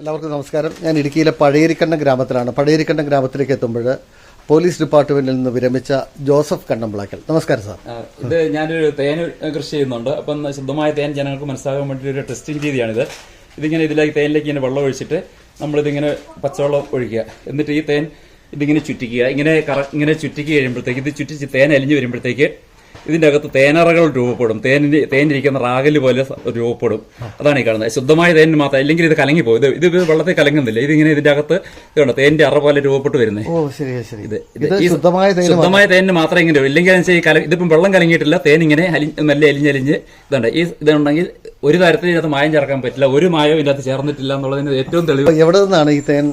എല്ലാവർക്കും നമസ്കാരം. ഞാൻ ഇടുക്കിയിലെ പഴയരിക്കണ്ടം ഗ്രാമത്തിലാണ്. പഴയരിക്കണ്ടം ഗ്രാമത്തിലേക്ക് എത്തുമ്പോൾ പോലീസ് ഡിപ്പാർട്ട്മെന്റിൽ നിന്ന് വിരമിച്ച ജോസഫ് കണ്ണമ്പിളാക്കൽ. നമസ്കാരം സാർ. ഇത് ഞാനൊരു തേൻ കൃഷി ചെയ്യുന്നുണ്ട്. അപ്പം ശുദ്ധമായ തേൻ ജനങ്ങൾക്ക് മനസ്സിലാകാൻ വേണ്ടി ഒരു ടെസ്റ്റിംഗ് രീതിയാണിത്. ഇതിങ്ങനെ ഇതിലേക്ക് തേനിലേക്ക് ഇങ്ങനെ വെള്ളം ഒഴിച്ചിട്ട് നമ്മളിതിങ്ങനെ പച്ചവെള്ളം ഒഴിക്കുക. എന്നിട്ട് ഈ തേൻ ഇതിങ്ങനെ ചുറ്റിക്കുക. ഇങ്ങനെ ഇങ്ങനെ ചുറ്റിക്ക് കഴിയുമ്പോഴത്തേക്ക് ഇത് ചുറ്റിച്ച് തേൻ അലിഞ്ഞു വരുമ്പോഴത്തേക്ക് ഇതിന്റെ അകത്ത് തേനറകൾ രൂപപ്പെടും. തേനിന് തേനിരിക്കുന്ന റാഗൽ പോലെ രൂപപ്പെടും. അതാണ് ഈ കാണുന്നത്. ശുദ്ധമായ തേനിന് മാത്രം അല്ലെങ്കിൽ ഇത് കലങ്ങി പോകും ഇത് ഇത് വെള്ളത്തിൽ കലങ്ങുന്നില്ല. ഇതിങ്ങനെ ഇതിന്റെ അകത്ത് ഇതുണ്ട്. തേനിന്റെ അറ പോലെ രൂപപ്പെട്ട് വരുന്നത് ഇത് ഈ ശുദ്ധമായ തേനിന് മാത്രമേ ഇങ്ങനെ. ഇല്ലെങ്കിൽ ഈ കല ഇതിപ്പം വെള്ളം കലങ്ങിയിട്ടില്ല. തേൻ ഇങ്ങനെ അലി- മെല്ലെ അലിഞ്ഞലിഞ്ഞ് ഇതുണ്ട്. ഈ ഇതുണ്ടെങ്കിൽ ഒരു തരത്തിൽ ഇതിനകത്ത് മായം ചേർക്കാൻ പറ്റില്ല. ഒരു മായവും ഇതിനകത്ത് ചേർന്നിട്ടില്ല എന്നുള്ളതിന് ഏറ്റവും തെളിവ് എവിടെ നിന്നാണ് ഈ തേൻ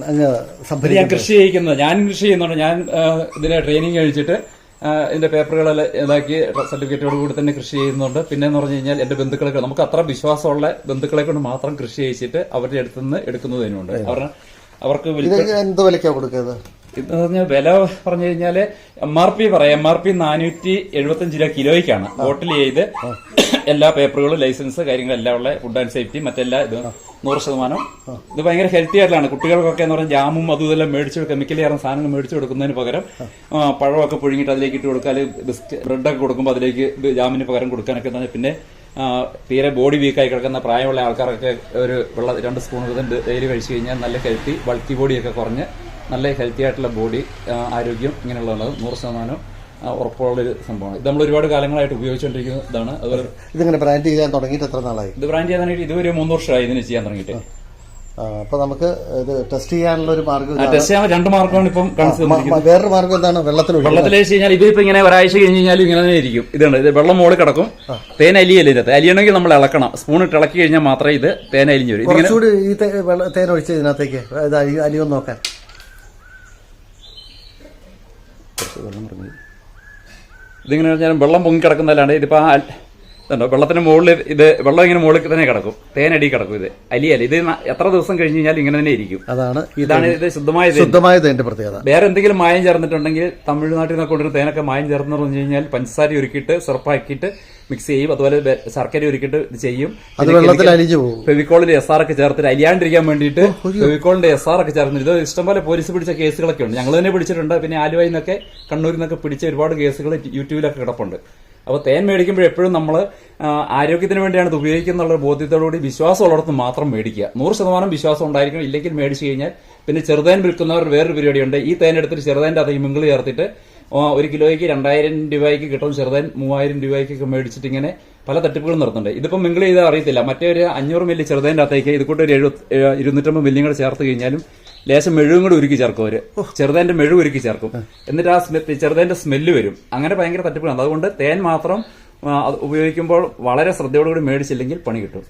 ഞാൻ കൃഷി ചെയ്യിക്കുന്നത്. ഞാൻ കൃഷി ചെയ്യുന്നുണ്ട്. ഞാൻ ഇതിന്റെ ട്രെയിനിങ് കഴിച്ചിട്ട് ഇതിന്റെ പേപ്പറുകളെല്ലാം ഇതാക്കി സർട്ടിഫിക്കറ്റോട് കൂടി തന്നെ കൃഷി ചെയ്യുന്നുണ്ട്. പിന്നെ എന്ന് പറഞ്ഞു കഴിഞ്ഞാൽ എന്റെ ബന്ധുക്കളൊക്കെ നമുക്ക് അത്ര വിശ്വാസമുള്ള ബന്ധുക്കളെ കൊണ്ട് മാത്രം കൃഷി ചെയ്യിച്ചിട്ട് അവരുടെ അടുത്തുനിന്ന് എടുക്കുന്നതിനുണ്ട്. അവർ അവർക്ക് എന്ത് വിലക്കാ കൊടുക്കുന്നത് ഇത് പറഞ്ഞ വില പറഞ്ഞു കഴിഞ്ഞാൽ എം ആർ പി പറയാം. എം ആർ പി നാനൂറ്റി എഴുപത്തി രൂപ കിലോയ്ക്കാണ്. ബോട്ടിൽ ചെയ്ത് എല്ലാ പേപ്പറുകളും ലൈസൻസ് കാര്യങ്ങളെല്ലാം ഉള്ള ഫുഡ് ആൻഡ് സേഫ്റ്റി മറ്റെല്ലാ ഇത് നൂറ് ശതമാനം. ഇത് ഭയങ്കര ഹെൽത്തി ആയിട്ടുള്ളതാണ്. കുട്ടികൾക്കൊക്കെ എന്ന് പറഞ്ഞാൽ ജാമും അതും ഇതെല്ലാം മേടിച്ച് കെമിക്കലി ചേർന്ന സാധനങ്ങൾ മേടിച്ച് കൊടുക്കുന്നതിന് പകരം പഴമൊക്കെ പുഴുങ്ങിയിട്ട് അതിലേക്ക് ഇട്ട് കൊടുക്കാൻ ബിസ്റ്റ് ബ്രെഡൊക്കെ കൊടുക്കുമ്പോൾ അതിലേക്ക് ജാമിന് പകരം കൊടുക്കാനൊക്കെ തന്നെ പിന്നെ തീരെ ബോഡി വീക്കായി കിടക്കുന്ന പ്രായമുള്ള ആൾക്കാരൊക്കെ ഒരു വെള്ള രണ്ട് സ്പൂൺ വീതം ഡെയിലി കഴിച്ചു കഴിഞ്ഞാൽ നല്ല ഹെൽത്തി ബൾക്കി ബോഡിയൊക്കെ കുറഞ്ഞ് നല്ല ഹെൽത്തി ആയിട്ടുള്ള ബോഡി ആരോഗ്യം ഇങ്ങനെയുള്ളതാണ്. നൂറ് ശതമാനം ഉറപ്പുള്ള ഒരു സംഭവമാണ്. ഇത് നമ്മൾ ഒരുപാട് കാലങ്ങളായിട്ട് ഉപയോഗിച്ചുകൊണ്ടിരിക്കുന്നതാണ്. അതുപോലെ ഇതിങ്ങനെ ബ്രാൻഡ് ചെയ്യാൻ തുടങ്ങിയിട്ട് എത്ര നാളായി? ഇത് ബ്രാൻഡ് ചെയ്യാനായിട്ട് ഇതുവരെ മൂന്ന് വർഷമായി ഇതിന് ചെയ്യാൻ തുടങ്ങിയിട്ട്. അപ്പൊ നമുക്ക് ഇത് ടെസ്റ്റ് ചെയ്യാനുള്ള ഒരു മാർഗം. ടെസ്റ്റ് ചെയ്യാൻ രണ്ട് മാർഗമാണ് ഇപ്പം വേറൊരു മാർഗം എന്താണ്? വെള്ളത്തിൽ. വെള്ളത്തിൽ വെച്ച് കഴിഞ്ഞാൽ ഇതിപ്പോ ഇങ്ങനെ ഒരാഴ്ച കഴിഞ്ഞ് കഴിഞ്ഞാൽ ഇങ്ങനെ തന്നെ ഇരിക്കും. ഇതുണ്ട് ഇത് വെള്ളം മുകളിൽ കിടക്കും. തേൻ അലിയല്ലേ ഇതിനകത്ത് അലിയണമെങ്കിൽ നമ്മൾ ഇളക്കണം. സ്പൂൺ ഇട്ട് ഇളക്കി കഴിഞ്ഞാൽ മാത്രമേ ഇത് തേൻ അലിഞ്ഞു വരും. ഈ തേൻ ഒഴിച്ച് ഇതിനകത്തേക്ക് ഇത് അലി- അലിയൊന്ന് നോക്കാൻ. ഇതിങ്ങനെ പറഞ്ഞാൽ വെള്ളം പൊങ്ങി കിടക്കുന്നതല്ലാണ്ട് ഇതിപ്പോൾ ആ ഇതുണ്ടോ? വെള്ളത്തിന് മുകളിൽ ഇത് വെള്ളം ഇങ്ങനെ മുകളിൽ തന്നെ കിടക്കും. തേനടി കിടക്കും ഇത്. അലിയല്ല. ഇത് എത്ര ദിവസം കഴിഞ്ഞ് കഴിഞ്ഞാൽ ഇങ്ങനെ തന്നെ ഇരിക്കും. അതാണ് ഇതാണ് ഇത് ശുദ്ധമായ ശുദ്ധമായ തേന്റെ പ്രത്യേകത. വേറെ എന്തെങ്കിലും മായം ചേർന്നിട്ടുണ്ടെങ്കിൽ തമിഴ്നാട്ടിൽ നിന്നൊക്കെ കൊണ്ടൊരു തേനൊക്കെ മായം ചേർന്നു പറഞ്ഞു കഴിഞ്ഞാൽ പഞ്ചസാര ഉരുക്കിയിട്ട് സിറപ്പാക്കിയിട്ട് മിക്സ് ചെയ്യും. അതുപോലെ ശർക്കര ഒരുക്കിട്ട് ഇത് ചെയ്യും. അത് വെള്ളത്തിൽ അലിഞ്ഞു പോകും. ഫെവിക്കോളിന്റെ എസ് ആർ ഒക്കെ ചേർത്തിട്ട് അലിയാണ്ടിരിക്കാൻ വേണ്ടിയിട്ട് ഫെവിക്കോളിന്റെ എസ് ആർ ഒക്കെ ചേർത്തിട്ട് ഇത് ഇഷ്ടംപോലെ പോലീസ് പിടിച്ച കേസുകളൊക്കെ ഉണ്ട്. ഞങ്ങൾ തന്നെ പിടിച്ചിട്ടുണ്ട്. പിന്നെ ആലുവയിൽ നിന്നൊക്കെ കണ്ണൂരിൽ നിന്നൊക്കെ പിടിച്ച ഒരുപാട് കേസുകൾ യൂട്യൂബിലൊക്കെ കിടപ്പുണ്ട്. അപ്പോൾ തേൻ മേടിക്കുമ്പോൾ എപ്പോഴും നമ്മൾ ആരോഗ്യത്തിന് വേണ്ടിയാണ് ഇത് ഉപയോഗിക്കുന്നുള്ള ബോധ്യത്തോടുകൂടി വിശ്വാസമുള്ളിടത്ത് മാത്രം മേടിക്കുക. നൂറ് ശതമാനം വിശ്വാസം ഉണ്ടായിരിക്കണം. ഇല്ലെങ്കിൽ മേടിച്ചു കഴിഞ്ഞാൽ പിന്നെ ചെറുതേൻ വിൽക്കുന്നവർ വേറൊരു പരിപാടിയുണ്ട്. ഈ തേൻ എടുത്തിട്ട് ചെറുതേന്റെ അത് മിങ്കിൾ ചേർത്തിട്ട് ഒരു കിലോയ്ക്ക് രണ്ടായിരം രൂപയ്ക്ക് കിട്ടും ചെറുതൻ മൂവായിരം രൂപയ്ക്കൊക്കെ മേടിച്ചിട്ട് ഇങ്ങനെ പല തട്ടിപ്പുകളും നടത്തുന്നുണ്ട്. ഇതിപ്പോൾ മിങ്കിൾ ചെയ്താൽ അറിയത്തില്ല. മറ്റേ ഒരു അഞ്ഞൂറ് മില്ലി ചെറുതേന്റെ അകത്തേക്ക് ഇത് കൂട്ട് ഒരു എഴുപത്തി ഇരുന്നൂറ്റമ്പത് മില്ലിയും കൂടെ ചേർത്ത് കഴിഞ്ഞാലും ലേശം മെഴുകും കൂടെ ഉരുക്കി ചേർക്കും അവർ. ചെറുതേന്റെ മെഴുക് ഉരുക്കി ചേർക്കും. എന്നിട്ട് ആ സ്മെ- ചെറുതേന്റെ സ്മെല്ല് വരും. അങ്ങനെ ഭയങ്കര തട്ടിപ്പുകളാണ്. അതുകൊണ്ട് തേൻ മാത്രം ഉപയോഗിക്കുമ്പോൾ വളരെ ശ്രദ്ധയോടുകൂടി മേടിച്ചില്ലെങ്കിൽ പണി കിട്ടും.